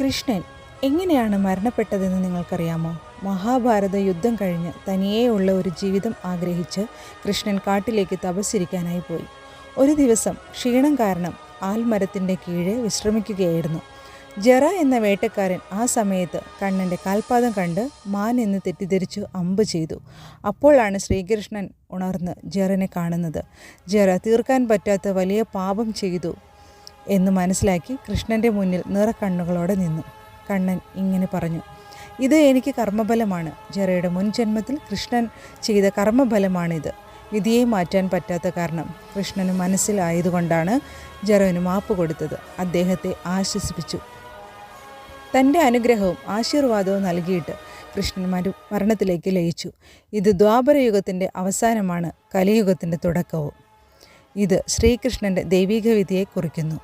കൃഷ്ണൻ എങ്ങനെയാണ് മരണപ്പെട്ടതെന്ന് നിങ്ങൾക്കറിയാമോ? മഹാഭാരത യുദ്ധം കഴിഞ്ഞ് തനിയെയുള്ള ഒരു ജീവിതം ആഗ്രഹിച്ച് കൃഷ്ണൻ കാട്ടിലേക്ക് തപസ്സിരിക്കാനായി പോയി. ഒരു ദിവസം ക്ഷീണം കാരണം ആൽമരത്തിന്റെ കീഴെ വിശ്രമിക്കുകയായിരുന്നു. ജറ എന്ന വേട്ടക്കാരൻ ആ സമയത്ത് കണ്ണന്റെ കാൽപാദം കണ്ട് മാൻ എന്ന് തെറ്റിദ്ധരിച്ചു അമ്പ് ചെയ്തു. അപ്പോഴാണ് ശ്രീകൃഷ്ണൻ ഉണർന്ന് ജറനെ കാണുന്നത്. ജറ തീർക്കാൻ പറ്റാത്ത വലിയ പാപം ചെയ്തു. എന്ന് മനസ്സിലാക്കി കൃഷ്ണന്റെ മുന്നിൽ നിറക്കണ്ണുകളോടെ നിന്നു. കണ്ണൻ ഇങ്ങനെ പറഞ്ഞു ഇത് എനിക്ക് കർമ്മഫലമാണ്. ജറയുടെ മുൻ ജന്മത്തിൽ കൃഷ്ണൻ ചെയ്ത കർമ്മഫലമാണിത്. വിധിയെ മാറ്റാൻ പറ്റാത്ത കാരണം കൃഷ്ണന് മനസ്സിലായതുകൊണ്ടാണ് ജെറോന് മാപ്പ് കൊടുത്തത്. അദ്ദേഹത്തെ ആശ്വസിപ്പിച്ചു. തന്റെ അനുഗ്രഹവും ആശീർവാദവും നൽകിയിട്ട് കൃഷ്ണൻ മരു മരണത്തിലേക്ക് ലയിച്ചു. ഇത് ദ്വാപരയുഗത്തിന്റെ അവസാനമാണ് കലിയുഗത്തിന്റെ തുടക്കവും. ഇത് ശ്രീകൃഷ്ണന്റെ ദൈവിക വിധിയെ കുറിക്കുന്നു.